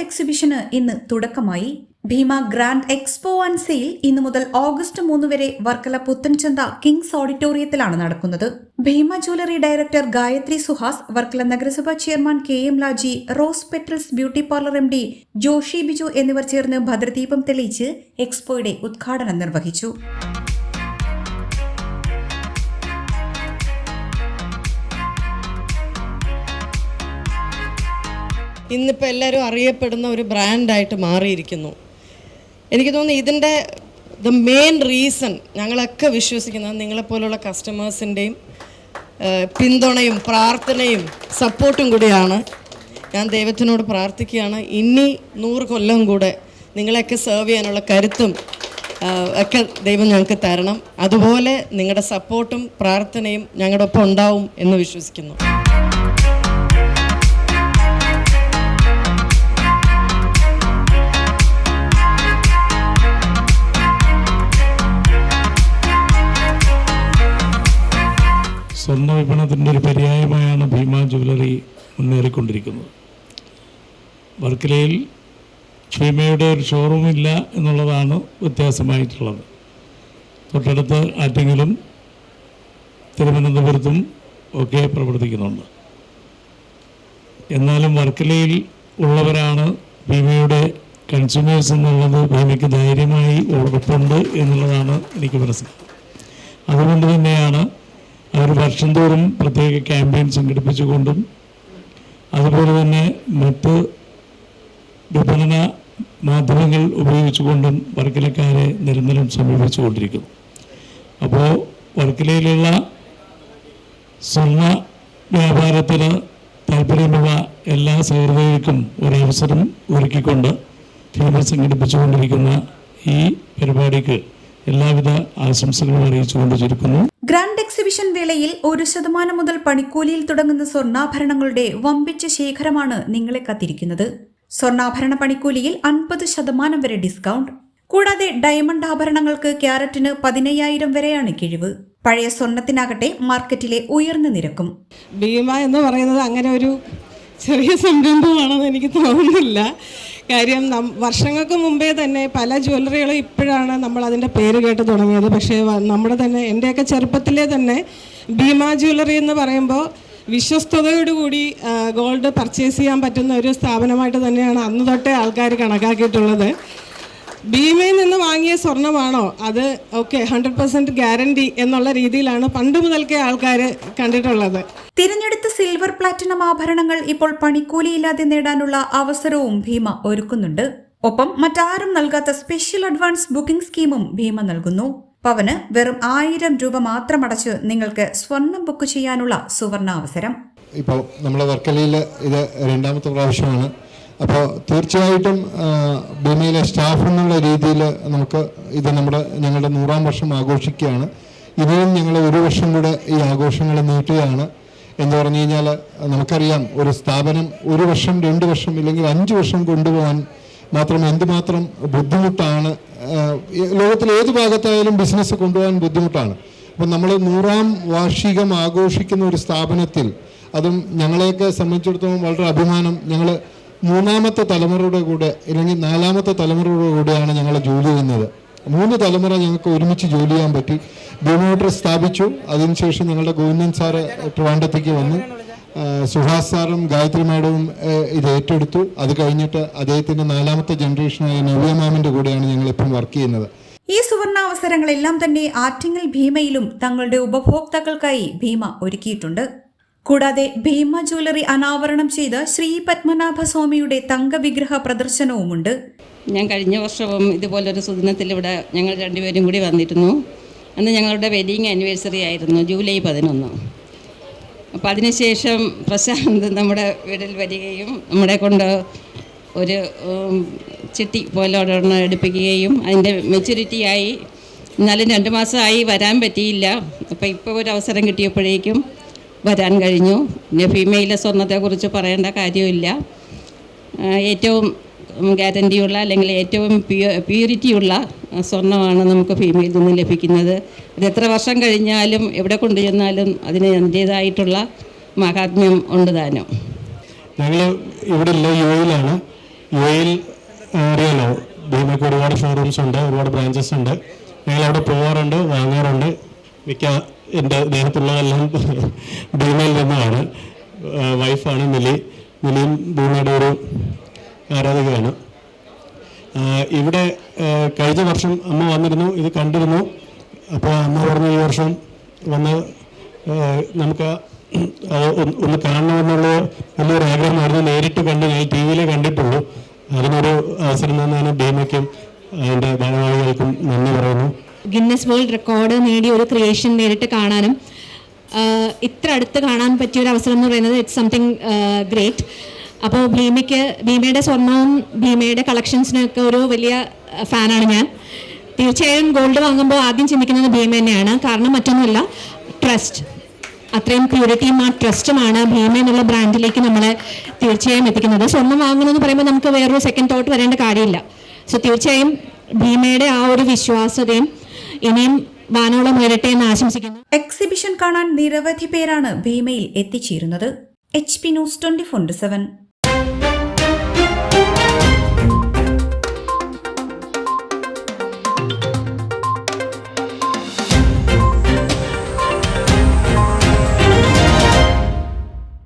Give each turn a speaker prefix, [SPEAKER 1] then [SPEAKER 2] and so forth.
[SPEAKER 1] Grand എക്സിബിഷന് ഇന്ന് തുടക്കമായി. Bhima grand expo and sale ഇന്നു മുതൽ ഓഗസ്റ്റ് മൂന്ന് വരെ വർക്കല പുത്തൻചന്ത കിങ്സ് ഓഡിറ്റോറിയത്തിലാണ് നടക്കുന്നത്. ഭീമ ജ്വല്ലറി ഡയറക്ടർ ഗായത്രി സുഹാസ് വർക്കല നഗരസഭാ chairman K M Laji rose petals beauty parlour M D Joshi Biju എന്നിവർ ചേർന്ന് ഭദ്രദീപം തെളിയിച്ച് എക്സ്പോയുടെ ഉദ്ഘാടനം നിർവഹിച്ചു.
[SPEAKER 2] ഇന്നിപ്പോൾ എല്ലാവരും അറിയപ്പെടുന്ന ഒരു ബ്രാൻഡായിട്ട് മാറിയിരിക്കുന്നു. എനിക്ക് തോന്നുന്നു ഇതിന്റെ ദ മെയിൻ റീസൺ ഞങ്ങളൊക്കെ വിശ്വസിക്കുന്നത് നിങ്ങളെപ്പോലുള്ള കസ്റ്റമേഴ്സിന്റെയും പിന്തുണയും പ്രാർത്ഥനയും സപ്പോർട്ടും കൂടിയാണ്. ഞാൻ ദൈവത്തിനോട് പ്രാർത്ഥിക്കുകയാണ്. ഇനി നൂറ് കൊല്ലം കൂടെ നിങ്ങളെയൊക്കെ സെർവ് ചെയ്യാനുള്ള കരുത്തും ഒക്കെ ദൈവം ഞങ്ങൾക്ക് തരണം. അതുപോലെ നിങ്ങളുടെ സപ്പോർട്ടും പ്രാർത്ഥനയും ഞങ്ങളുടെ ഒപ്പം ഉണ്ടാവും എന്ന് വിശ്വസിക്കുന്നു.
[SPEAKER 3] സ്വർണ വിപണത്തിന്റെ ഒരു പര്യായമായാണ് ഭീമ ജ്വല്ലറി മുന്നേറിക്കൊണ്ടിരിക്കുന്നത്. വർക്കലയിൽ ഭീമയുടെ ഒരു ഷോറൂം ഇല്ല എന്നുള്ളതാണ് വ്യത്യാസമായിട്ടുള്ളത്. തൊട്ടടുത്ത് ആറ്റെങ്കിലും തിരുവനന്തപുരത്തും ഒക്കെ പ്രവർത്തിക്കുന്നുണ്ട്. എന്നാലും വർക്കലയിൽ ഉള്ളവരാണ് ഭീമയുടെ കൺസ്യൂമേഴ്സ് എന്നുള്ളത് ഭീമയ്ക്ക് ധൈര്യമായി ഉറപ്പുണ്ട് എന്നുള്ളതാണ് എനിക്ക് മനസ്സിലാക്കുന്നത് അതുകൊണ്ട് തന്നെയാണ് അവർ വർഷം തോറും പ്രത്യേക ക്യാമ്പയിൻ സംഘടിപ്പിച്ചുകൊണ്ടും അതുപോലെ തന്നെ മറ്റ് വിപണന മാധ്യമങ്ങൾ ഉപയോഗിച്ചുകൊണ്ടും വർക്കലക്കാരെ നിരന്തരം സമീപിച്ചുകൊണ്ടിരിക്കുന്നു. അപ്പോൾ വർക്കലയിലുള്ള സ്വർണ വ്യാപാരത്തിന് താല്പര്യമുള്ള എല്ലാ സഹൃദയർക്കും ഒരവസരം ഒരുക്കിക്കൊണ്ട് ക്യാമ്പ സംഘടിപ്പിച്ചുകൊണ്ടിരിക്കുന്ന ഈ പരിപാടിക്ക് എല്ലാവിധ ആശംസകളും അറിയിച്ചുകൊണ്ട് ചുരുക്കുന്നു.
[SPEAKER 1] ഗ്രാൻഡ് എക്സിബിഷൻ വേളയിൽ ഒരു ശതമാനം മുതൽ പണിക്കൂലിയിൽ തുടങ്ങുന്ന സ്വർണാഭരണങ്ങളുടെ വമ്പിച്ച ശേഖരമാണ് നിങ്ങളെ കാത്തിരിക്കുന്നത്. സ്വർണാഭരണ പണിക്കൂലിയിൽ അൻപത് ശതമാനം വരെ ഡിസ്കൗണ്ട്. കൂടാതെ ഡയമണ്ട് ആഭരണങ്ങൾക്ക് ക്യാരറ്റിന് പതിനയ്യായിരം വരെയാണ് കിഴിവ്. പഴയ സ്വർണത്തിനാകട്ടെ മാർക്കറ്റിലെ ഉയർന്ന നിരക്കും.
[SPEAKER 2] ഭീമ എന്ന് പറയുന്നത് അങ്ങനെ ഒരു ചെറിയ സംരംഭമാണെന്ന് എനിക്ക് തോന്നുന്നില്ല. കാര്യം വർഷങ്ങൾക്ക് മുമ്പേ തന്നെ പല ജ്വല്ലറികളും ഇപ്പോഴാണ് നമ്മൾ അതിന്റെ പേര് കേട്ട് തുടങ്ങിയത്. പക്ഷേ നമ്മുടെ തന്നെ എന്റെയൊക്കെ ചെറുപ്പത്തിലെ തന്നെ ഭീമ ജ്വല്ലറി എന്ന് പറയുമ്പോൾ വിശ്വസ്തയോടുകൂടി ഗോൾഡ് പർച്ചേസ് ചെയ്യാൻ പറ്റുന്ന ഒരു സ്ഥാപനമായിട്ട് തന്നെയാണ് അന്ന് തൊട്ടേ ആൾക്കാർ കണക്കാക്കിയിട്ടുള്ളത്. ഭീമയിൽ നിന്ന് വാങ്ങിയ സ്വർണമാണോ? അത് ഓക്കെ ഹൺഡ്രഡ് പെർസെന്റ് ഗ്യാരണ്ടി എന്നുള്ള രീതിയിലാണ് പണ്ട് മുതൽക്കേ ആൾക്കാർ കണ്ടിട്ടുള്ളത്.
[SPEAKER 1] തിരഞ്ഞെടുത്ത സിൽവർ പ്ലാറ്റിനം ആഭരണങ്ങൾ ഇപ്പോൾ പണിക്കൂലിയില്ലാതെ നേടാനുള്ള അവസരവും ഭീമ ഒരുക്കുന്നുണ്ട്. ഒപ്പം മറ്റാരും നൽകാത്ത സ്പെഷ്യൽ അഡ്വാൻസ് ബുക്കിംഗ് സ്കീമും ഭീമ നൽകുന്നു. പവന് വെറും ആയിരം രൂപ മാത്രം അടച്ച് നിങ്ങൾക്ക് സ്വർണം ബുക്ക് ചെയ്യാനുള്ള സുവർണ അവസരം
[SPEAKER 4] ഇപ്പോൾ നമ്മുടെ വർക്കലയിൽ ഇത് രണ്ടാമത്തെ പ്രാവശ്യമാണ്. അപ്പോൾ തീർച്ചയായിട്ടും ഭൂമിയിലെ സ്റ്റാഫ് എന്നുള്ള രീതിയിൽ നമുക്ക് ഇത് നമ്മുടെ ഞങ്ങളുടെ നൂറാം വർഷം ആഘോഷിക്കുകയാണ്. ഇനിയും ഞങ്ങൾ ഒരു വർഷം കൂടെ ഈ ആഘോഷങ്ങൾ നീട്ടുകയാണ്. എന്ന് പറഞ്ഞു കഴിഞ്ഞാൽ നമുക്കറിയാം ഒരു സ്ഥാപനം ഒരു വർഷം രണ്ട് വർഷം ഇല്ലെങ്കിൽ അഞ്ച് വർഷം കൊണ്ടുപോകാൻ മാത്രം എന്തുമാത്രം ബുദ്ധിമുട്ടാണ് ലോകത്തിലെ ഏത് ഭാഗത്തായാലും ബിസിനസ് കൊണ്ടുപോകാൻ ബുദ്ധിമുട്ടാണ്. അപ്പം നമ്മൾ നൂറാം വാർഷികം ആഘോഷിക്കുന്ന ഒരു സ്ഥാപനത്തിൽ അതും ഞങ്ങളെയൊക്കെ സംബന്ധിച്ചിടത്തോളം വളരെ അഭിമാനം. ഞങ്ങൾ മൂന്നാമത്തെ തലമുറയുടെ കൂടെ അല്ലെങ്കിൽ നാലാമത്തെ തലമുറയുടെ കൂടെയാണ് ഞങ്ങൾ ജോലി ചെയ്യുന്നത്. മൂന്ന് തലമുറ ഞങ്ങൾക്ക് ഒരുമിച്ച് ജോലി ചെയ്യാൻ പറ്റി. ഭൂമോട്ടർ സ്ഥാപിച്ചു. അതിനുശേഷം ഞങ്ങളുടെ ഗോവിന്ദൻ സാറ് ട്രിവാൻഡത്തേക്ക് വന്നു. സുഹാസ് സാറും ഗായത്രി മാഡവും ഇത് ഏറ്റെടുത്തു. അത് കഴിഞ്ഞിട്ട് അദ്ദേഹത്തിന്റെ നാലാമത്തെ ജനറേഷനായ നവ്യ മാമിന്റെ കൂടെയാണ് ഞങ്ങൾ ഇപ്പം വർക്ക് ചെയ്യുന്നത്.
[SPEAKER 1] ഈ സുവർണാവസരങ്ങളെല്ലാം തന്നെ ആറ്റിങ്ങൽ ഭീമയിലും തങ്ങളുടെ ഉപഭോക്താക്കൾക്കായി ഭീമ ഒരുക്കിയിട്ടുണ്ട്. കൂടാതെ ഭീമ ജ്വല്ലറി അനാവരണം ചെയ്ത ശ്രീ പത്മനാഭ സ്വാമിയുടെ തങ്കവിഗ്രഹ പ്രദർശനവുമുണ്ട്.
[SPEAKER 5] ഞാൻ കഴിഞ്ഞ വർഷവും ഇതുപോലൊരു സുദിനത്തിൽ ഇവിടെ ഞങ്ങൾ രണ്ടുപേരും കൂടി വന്നിരുന്നു. അന്ന് ഞങ്ങളുടെ വെഡിങ് ആനിവേഴ്സറി ആയിരുന്നു ജൂലൈ പതിനൊന്ന്. അപ്പോൾ അതിനുശേഷം പ്രശാന്ത് നമ്മുടെ വീടിൽ വരികയും നമ്മളെ കൊണ്ട് ഒരു ചിട്ടി പോലെ ഒരെണ്ണം എടുപ്പിക്കുകയും അതിന്റെ മെച്യൂരിറ്റിയായി എന്നാലും രണ്ട് മാസമായി വരാൻ പറ്റിയില്ല. അപ്പോൾ ഇപ്പോൾ ഒരു അവസരം കിട്ടിയപ്പോഴേക്കും വരാൻ കഴിഞ്ഞു. പിന്നെ ഫീമെയിലെ സ്വർണത്തെക്കുറിച്ച് പറയേണ്ട കാര്യമില്ല. ഏറ്റവും ഗ്യാരന്റിയുള്ള അല്ലെങ്കിൽ ഏറ്റവും പ്യൂ പ്യൂരിറ്റിയുള്ള സ്വർണമാണ് നമുക്ക് ഫീമെയിൽ നിന്ന് ലഭിക്കുന്നത്. അത് എത്ര വർഷം കഴിഞ്ഞാലും എവിടെ കൊണ്ടു കൊണ്ടുചെന്നാലും അതിന് അതിന്റേതായിട്ടുള്ള മഹാത്മ്യം ഉണ്ട് താനും.
[SPEAKER 3] ഞങ്ങൾ ഇവിടെ ഉള്ള യു എയിലാണ്
[SPEAKER 6] യു എയിൽ അറിയാലോ ഭീമയ്ക്ക് ഒരുപാട് ഷോറൂംസ് ഉണ്ട് ഒരുപാട് ബ്രാഞ്ചസ് ഉണ്ട്. ഞങ്ങൾ അവിടെ പോകാറുണ്ട് വാങ്ങാറുണ്ട്. മിക്ക എന്റെ നേരത്തുള്ളതെല്ലാം ഭീമയിൽ നിന്നാണ്. വൈഫാണ് മിലി. മിലിയും ഭീമയുടെ ഒരു ആരാധകയാണ്. ഇവിടെ കഴിഞ്ഞ വർഷം അമ്മ വന്നിരുന്നു ഇത് കണ്ടിരുന്നു. അപ്പോൾ അമ്മ പറഞ്ഞു ഈ വർഷം വന്ന് നമുക്ക് ഒന്ന് കാണണമെന്നുള്ള വലിയൊരു ആഗ്രഹമായിരുന്നു. നേരിട്ട് കണ്ട് ഞാൻ ടി വിയിലേ കണ്ടിട്ടുള്ളൂ. അതിനൊരു അവസരം തന്നതിന് ഭീമയ്ക്കും അതിന്റെ ഭാരവാഹികൾക്കും നന്ദി പറയുന്നു.
[SPEAKER 7] ഗിന്നസ് വേൾഡ് റെക്കോർഡ് നേടിയ ഒരു ക്രിയേഷൻ നേരിട്ട് കാണാനും ഇത്ര അടുത്ത് കാണാൻ പറ്റിയ ഒരു അവസരം എന്ന് പറയുന്നത് ഇറ്റ്സ് സംതിങ് ഗ്രേറ്റ് അപ്പോൾ ഭീമയ്ക്ക് ഭീമയുടെ സ്വർണവും ഭീമയുടെ കളക്ഷൻസിനൊക്കെ ഒരു വലിയ ഫാനാണ് ഞാൻ. തീർച്ചയായും ഗോൾഡ് വാങ്ങുമ്പോൾ ആദ്യം ചിന്തിക്കുന്നത് ഭീമ തന്നെയാണ്. കാരണം മറ്റൊന്നുമല്ല ട്രസ്റ്റ് അത്രയും പ്യൂരിറ്റിയും ആ ട്രസ്റ്റുമാണ് ഭീമ എന്നുള്ള ബ്രാൻഡിലേക്ക് നമ്മളെ തീർച്ചയായും എത്തിക്കുന്നത്. സ്വർണം വാങ്ങണമെന്ന് പറയുമ്പോൾ നമുക്ക് വേറൊരു സെക്കൻഡ് തോട്ട് വരേണ്ട കാര്യമില്ല. സോ തീർച്ചയായും ഭീമയുടെ ആ ഒരു വിശ്വാസതയും ഇനിയും വാനോളം ഉയരട്ടെ എന്ന് ആശംസിക്കുന്നു.
[SPEAKER 1] എക്സിബിഷൻ കാണാൻ നിരവധി പേരാണ് ഭീമയിൽ എത്തിച്ചേരുന്നത്. H P news twenty four seven